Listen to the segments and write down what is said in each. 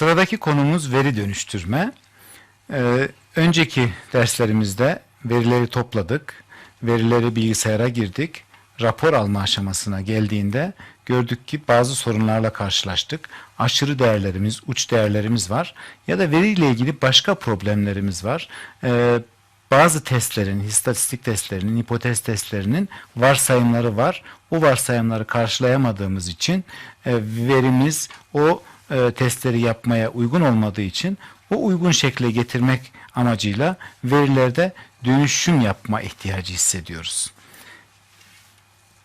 Sıradaki konumuz veri dönüştürme. Ee, önceki derslerimizde verileri topladık, verileri bilgisayara girdik, rapor alma aşamasına geldiğinde gördük ki bazı sorunlarla karşılaştık. Aşırı değerlerimiz, uç değerlerimiz var ya da veriyle ilgili başka problemlerimiz var. Ee, bazı testlerin, istatistik testlerinin, hipotez testlerinin varsayımları var. O varsayımları karşılayamadığımız için e, verimiz o e, testleri yapmaya uygun olmadığı için o uygun şekle getirmek amacıyla verilerde dönüşüm yapma ihtiyacı hissediyoruz.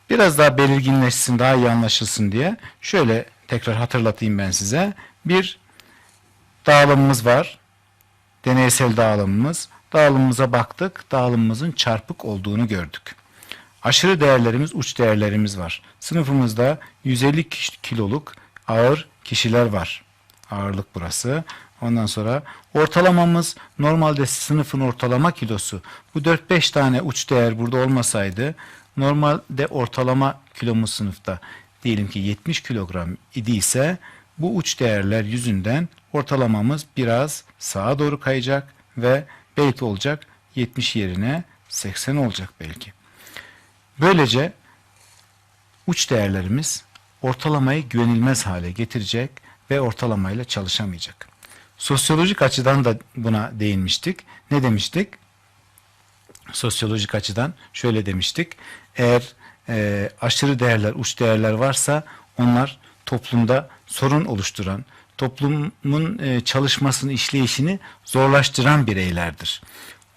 Biraz daha belirginleşsin, daha iyi anlaşılsın diye şöyle tekrar hatırlatayım ben size. Bir dağılımımız var. Deneysel dağılımımız. Dağılımımıza baktık. Dağılımımızın çarpık olduğunu gördük. Aşırı değerlerimiz, uç değerlerimiz var. Sınıfımızda 150 kiloluk ağır kişiler var. Ağırlık burası. Ondan sonra ortalamamız normalde sınıfın ortalama kilosu. Bu 4-5 tane uç değer burada olmasaydı normalde ortalama kilomuz sınıfta diyelim ki 70 kilogram idiyse bu uç değerler yüzünden ortalamamız biraz sağa doğru kayacak ve belki olacak 70 yerine 80 olacak belki. Böylece uç değerlerimiz ortalamayı güvenilmez hale getirecek ve ortalamayla çalışamayacak. Sosyolojik açıdan da buna değinmiştik. Ne demiştik? Sosyolojik açıdan şöyle demiştik. Eğer e, aşırı değerler, uç değerler varsa onlar toplumda sorun oluşturan, toplumun e, çalışmasını, işleyişini zorlaştıran bireylerdir.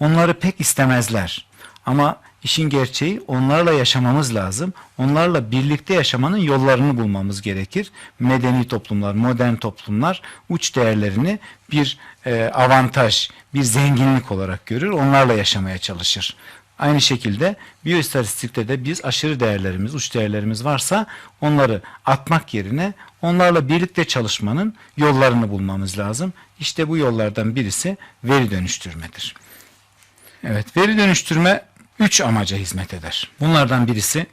Onları pek istemezler. Ama işin gerçeği onlarla yaşamamız lazım. Onlarla birlikte yaşamanın yollarını bulmamız gerekir. Medeni toplumlar, modern toplumlar uç değerlerini bir e, avantaj, bir zenginlik olarak görür. Onlarla yaşamaya çalışır. Aynı şekilde biyoistatistikte de biz aşırı değerlerimiz, uç değerlerimiz varsa onları atmak yerine onlarla birlikte çalışmanın yollarını bulmamız lazım. İşte bu yollardan birisi veri dönüştürmedir. Evet, veri dönüştürme üç amaca hizmet eder. Bunlardan birisi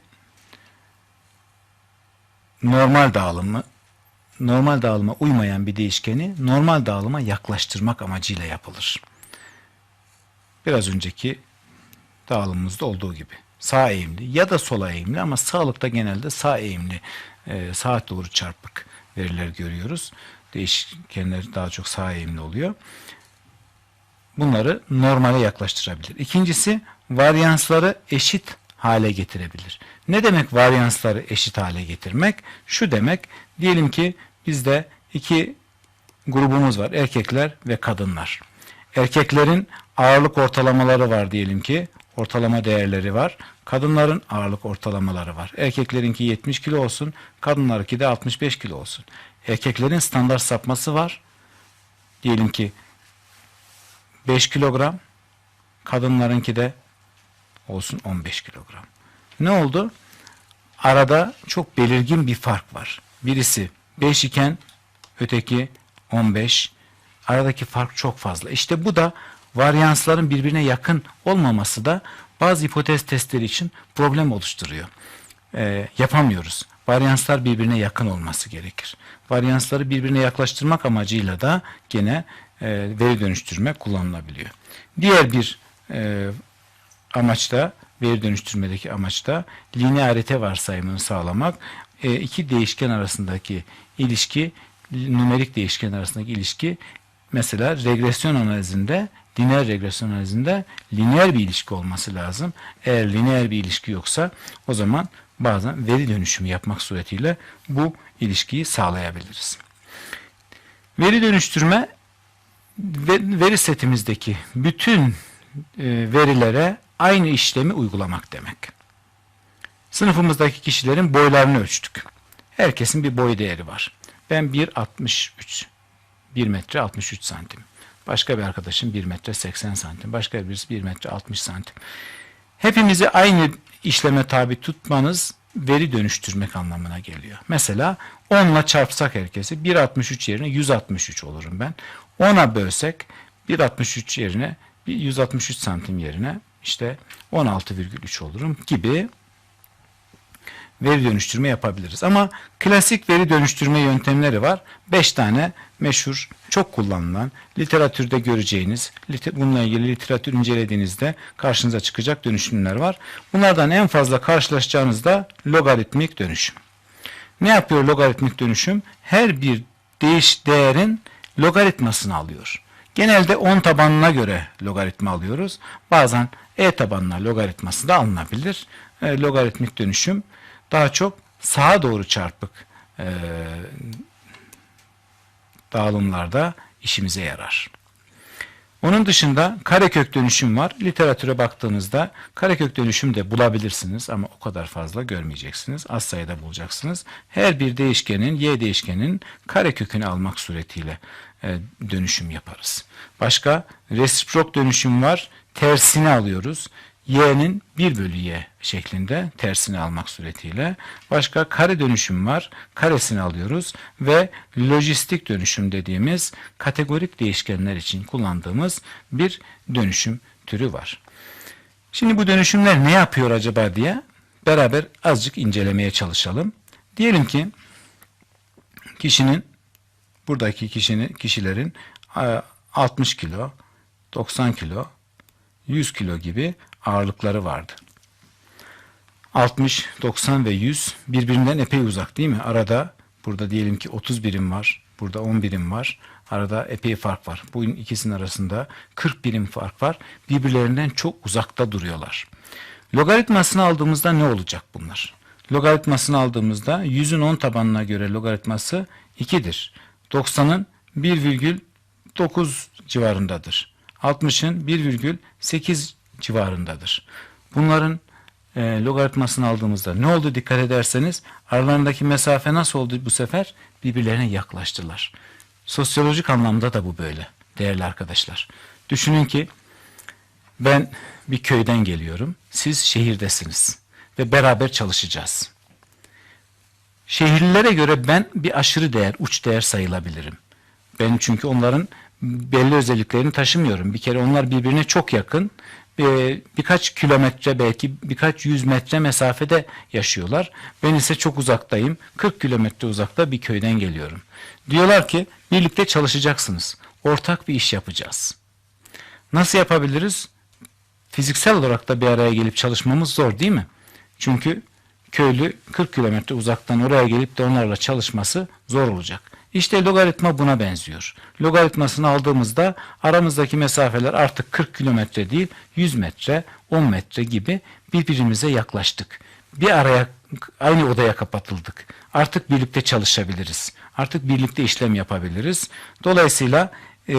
normal dağılımı, normal dağılıma uymayan bir değişkeni normal dağılıma yaklaştırmak amacıyla yapılır. Biraz önceki dağılımımızda olduğu gibi. Sağ eğimli ya da sola eğimli ama sağlıkta genelde sağ eğimli e, saat doğru çarpık veriler görüyoruz. Değişkenler daha çok sağ eğimli oluyor. Bunları normale yaklaştırabilir. İkincisi varyansları eşit hale getirebilir. Ne demek varyansları eşit hale getirmek? Şu demek diyelim ki bizde iki grubumuz var. Erkekler ve kadınlar. Erkeklerin ağırlık ortalamaları var diyelim ki ortalama değerleri var. Kadınların ağırlık ortalamaları var. Erkeklerinki 70 kilo olsun, kadınlarınki de 65 kilo olsun. Erkeklerin standart sapması var. Diyelim ki 5 kilogram, kadınlarınki de olsun 15 kilogram. Ne oldu? Arada çok belirgin bir fark var. Birisi 5 iken öteki 15. Aradaki fark çok fazla. İşte bu da varyansların birbirine yakın olmaması da bazı hipotez testleri için problem oluşturuyor. Ee, yapamıyoruz. Varyanslar birbirine yakın olması gerekir. Varyansları birbirine yaklaştırmak amacıyla da gene e, veri dönüştürme kullanılabiliyor. Diğer bir e, amaçta veri dönüştürmedeki amaçta linearite varsayımını sağlamak. E, iki değişken arasındaki ilişki, numerik değişken arasındaki ilişki mesela regresyon analizinde lineer regresyon analizinde lineer bir ilişki olması lazım. Eğer lineer bir ilişki yoksa o zaman bazen veri dönüşümü yapmak suretiyle bu ilişkiyi sağlayabiliriz. Veri dönüştürme veri setimizdeki bütün e, verilere aynı işlemi uygulamak demek. Sınıfımızdaki kişilerin boylarını ölçtük. Herkesin bir boy değeri var. Ben 1.63 1 metre 63 santim. Başka bir arkadaşım 1 metre 80 santim. Başka birisi 1 metre 60 santim. Hepimizi aynı işleme tabi tutmanız veri dönüştürmek anlamına geliyor. Mesela 10 ile çarpsak herkesi 1.63 yerine 163 olurum ben. 10'a bölsek 1.63 yerine 163 santim yerine işte 16,3 olurum gibi veri dönüştürme yapabiliriz. Ama klasik veri dönüştürme yöntemleri var. 5 tane meşhur, çok kullanılan, literatürde göreceğiniz, bununla ilgili literatür incelediğinizde karşınıza çıkacak dönüşümler var. Bunlardan en fazla karşılaşacağınız da logaritmik dönüşüm. Ne yapıyor logaritmik dönüşüm? Her bir değiş değerin logaritmasını alıyor. Genelde 10 tabanına göre logaritma alıyoruz. Bazen e tabanına logaritması da alınabilir. E, logaritmik dönüşüm daha çok sağa doğru çarpık e, dağılımlarda işimize yarar. Onun dışında karekök dönüşüm var. Literatüre baktığınızda karekök dönüşüm de bulabilirsiniz ama o kadar fazla görmeyeceksiniz. Az sayıda bulacaksınız. Her bir değişkenin, y değişkenin karekökünü almak suretiyle dönüşüm yaparız. Başka resiprok dönüşüm var. Tersini alıyoruz. y'nin 1 bölü y şeklinde tersini almak suretiyle. Başka kare dönüşüm var. Karesini alıyoruz ve lojistik dönüşüm dediğimiz kategorik değişkenler için kullandığımız bir dönüşüm türü var. Şimdi bu dönüşümler ne yapıyor acaba diye beraber azıcık incelemeye çalışalım. Diyelim ki kişinin buradaki kişinin kişilerin e, 60 kilo, 90 kilo, 100 kilo gibi ağırlıkları vardı. 60, 90 ve 100 birbirinden epey uzak değil mi? Arada burada diyelim ki 30 birim var. Burada 10 birim var. Arada epey fark var. Bu ikisinin arasında 40 birim fark var. Birbirlerinden çok uzakta duruyorlar. Logaritmasını aldığımızda ne olacak bunlar? Logaritmasını aldığımızda 100'ün 10 tabanına göre logaritması 2'dir. 90'ın 1,9 civarındadır. 60'ın 1,8 civarındadır. Bunların e, logaritmasını aldığımızda ne oldu dikkat ederseniz aralarındaki mesafe nasıl oldu bu sefer? Birbirlerine yaklaştılar. Sosyolojik anlamda da bu böyle değerli arkadaşlar. Düşünün ki ben bir köyden geliyorum. Siz şehirdesiniz ve beraber çalışacağız. Şehirlilere göre ben bir aşırı değer, uç değer sayılabilirim. Ben çünkü onların belli özelliklerini taşımıyorum. Bir kere onlar birbirine çok yakın. Ee, birkaç kilometre belki birkaç yüz metre mesafede yaşıyorlar. Ben ise çok uzaktayım. 40 kilometre uzakta bir köyden geliyorum. Diyorlar ki birlikte çalışacaksınız. Ortak bir iş yapacağız. Nasıl yapabiliriz? Fiziksel olarak da bir araya gelip çalışmamız zor değil mi? Çünkü köylü 40 kilometre uzaktan oraya gelip de onlarla çalışması zor olacak. İşte logaritma buna benziyor. Logaritmasını aldığımızda aramızdaki mesafeler artık 40 kilometre değil 100 metre, 10 metre gibi birbirimize yaklaştık. Bir araya aynı odaya kapatıldık. Artık birlikte çalışabiliriz. Artık birlikte işlem yapabiliriz. Dolayısıyla e,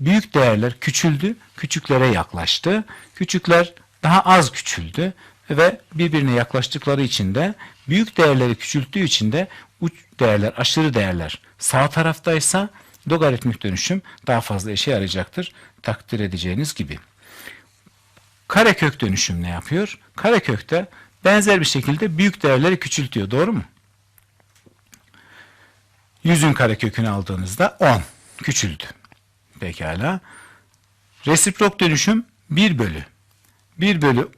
büyük değerler küçüldü, küçüklere yaklaştı. Küçükler daha az küçüldü ve birbirine yaklaştıkları için de büyük değerleri küçülttüğü için de uç değerler, aşırı değerler sağ taraftaysa logaritmik dönüşüm daha fazla işe yarayacaktır. Takdir edeceğiniz gibi. Karekök dönüşüm ne yapıyor? Karekökte benzer bir şekilde büyük değerleri küçültüyor. Doğru mu? 100'ün karekökünü aldığınızda 10 küçüldü. Pekala. Resiprok dönüşüm 1 bölü. 1 bölü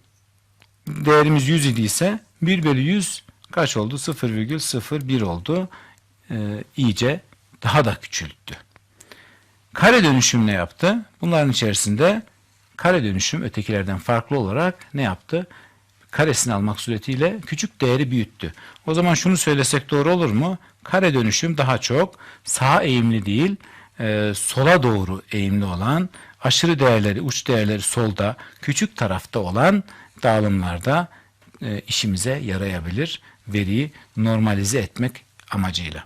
değerimiz 100 idiyse 1 bölü 100 kaç oldu? 0,01 oldu. Ee, iyice daha da küçülttü. Kare dönüşüm ne yaptı? Bunların içerisinde kare dönüşüm ötekilerden farklı olarak ne yaptı? Karesini almak suretiyle küçük değeri büyüttü. O zaman şunu söylesek doğru olur mu? Kare dönüşüm daha çok sağa eğimli değil, e, sola doğru eğimli olan, aşırı değerleri, uç değerleri solda, küçük tarafta olan dağılımlarda e, işimize yarayabilir. Veriyi normalize etmek amacıyla.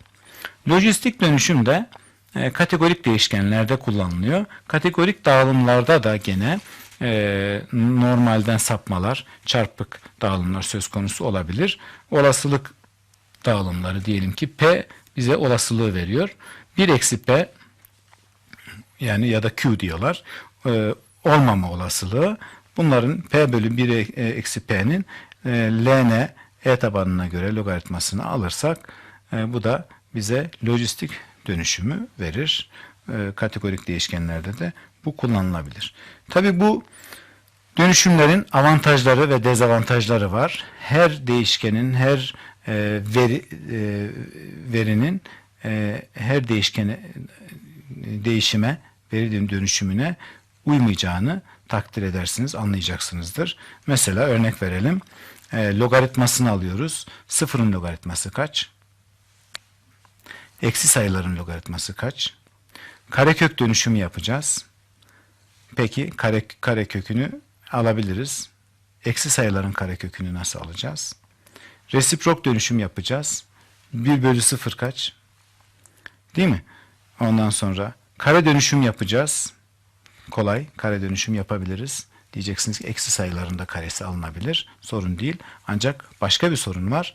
Lojistik dönüşüm de e, kategorik değişkenlerde kullanılıyor. Kategorik dağılımlarda da gene e, normalden sapmalar, çarpık dağılımlar söz konusu olabilir. Olasılık dağılımları diyelim ki P bize olasılığı veriyor. 1 eksi P yani ya da Q diyorlar. E, olmama olasılığı. Bunların P bölü 1 eksi P'nin e, Ln E tabanına göre logaritmasını alırsak e, bu da bize lojistik dönüşümü verir. E, kategorik değişkenlerde de bu kullanılabilir. Tabi bu Dönüşümlerin avantajları ve dezavantajları var. Her değişkenin, her e, veri e, verinin e, her değişkene e, değişime, veri dönüşümüne uymayacağını takdir edersiniz, anlayacaksınızdır. Mesela örnek verelim. E, logaritmasını alıyoruz. Sıfırın logaritması kaç? Eksi sayıların logaritması kaç? Karekök dönüşümü yapacağız. Peki kare, karekökünü alabiliriz. Eksi sayıların karekökünü nasıl alacağız? Resiprok dönüşüm yapacağız. 1 bölü 0 kaç? Değil mi? Ondan sonra kare dönüşüm yapacağız. Kolay. Kare dönüşüm yapabiliriz. Diyeceksiniz ki eksi sayıların da karesi alınabilir. Sorun değil. Ancak başka bir sorun var.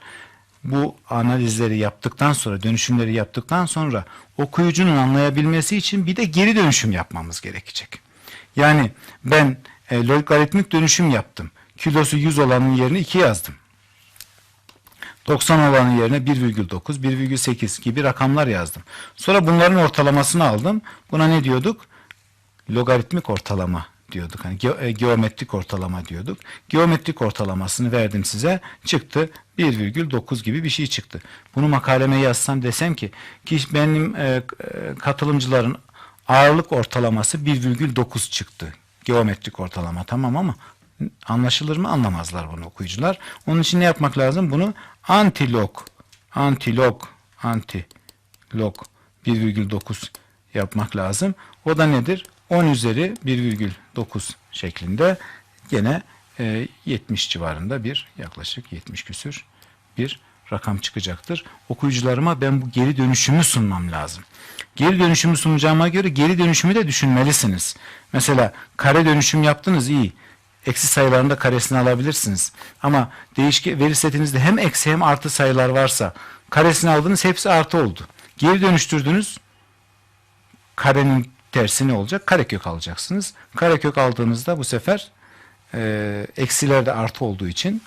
Bu analizleri yaptıktan sonra, dönüşümleri yaptıktan sonra okuyucunun anlayabilmesi için bir de geri dönüşüm yapmamız gerekecek. Yani ben e, logaritmik dönüşüm yaptım. Kilosu 100 olanın yerine 2 yazdım. 90 olanın yerine 1,9, 1,8 gibi rakamlar yazdım. Sonra bunların ortalamasını aldım. Buna ne diyorduk? Logaritmik ortalama diyorduk. Hani ge- e, geometrik ortalama diyorduk. Geometrik ortalamasını verdim size. Çıktı 1,9 gibi bir şey çıktı. Bunu makaleme yazsam desem ki ki benim e, e, katılımcıların ağırlık ortalaması 1,9 çıktı. Geometrik ortalama tamam ama anlaşılır mı anlamazlar bunu okuyucular. Onun için ne yapmak lazım? Bunu antilog antilog antilog 1,9 yapmak lazım. O da nedir? 10 üzeri 1,9 şeklinde gene e, 70 civarında bir yaklaşık 70 küsür bir rakam çıkacaktır. Okuyucularıma ben bu geri dönüşümü sunmam lazım. Geri dönüşümü sunacağıma göre geri dönüşümü de düşünmelisiniz. Mesela kare dönüşüm yaptınız iyi. Eksi sayılarında karesini alabilirsiniz. Ama değişke veri setinizde hem eksi hem artı sayılar varsa karesini aldınız hepsi artı oldu. Geri dönüştürdünüz karenin tersi ne olacak? Karekök alacaksınız. Karekök aldığınızda bu sefer e, eksiler de artı olduğu için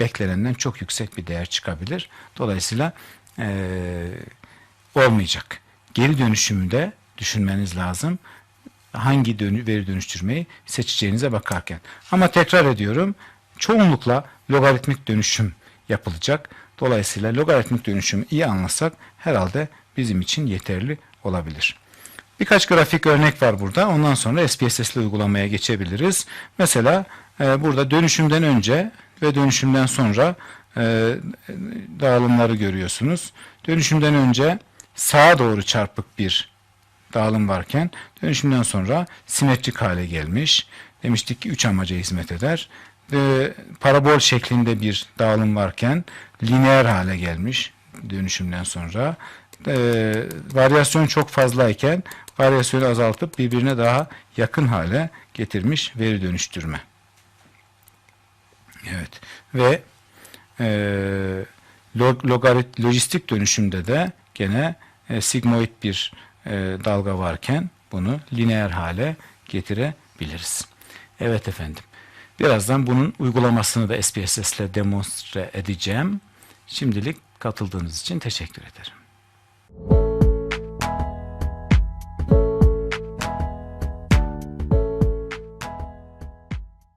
beklenenden çok yüksek bir değer çıkabilir. Dolayısıyla e, olmayacak. Geri dönüşümü düşünmeniz lazım. Hangi dönü, veri dönüştürmeyi seçeceğinize bakarken. Ama tekrar ediyorum. Çoğunlukla logaritmik dönüşüm yapılacak. Dolayısıyla logaritmik dönüşümü iyi anlasak herhalde bizim için yeterli olabilir. Birkaç grafik örnek var burada. Ondan sonra SPSS'li uygulamaya geçebiliriz. Mesela e, burada dönüşümden önce ve dönüşümden sonra e, dağılımları görüyorsunuz. Dönüşümden önce sağa doğru çarpık bir dağılım varken dönüşümden sonra simetrik hale gelmiş. Demiştik ki 3 amaca hizmet eder. Ve parabol şeklinde bir dağılım varken lineer hale gelmiş dönüşümden sonra. E, varyasyon çok fazlayken varyasyonu azaltıp birbirine daha yakın hale getirmiş veri dönüştürme. Evet ve e, logarit lojistik dönüşümde de gene e, sigmoid bir e, dalga varken bunu lineer hale getirebiliriz. Evet efendim. Birazdan bunun uygulamasını da SPSS ile demonstre edeceğim. Şimdilik katıldığınız için teşekkür ederim.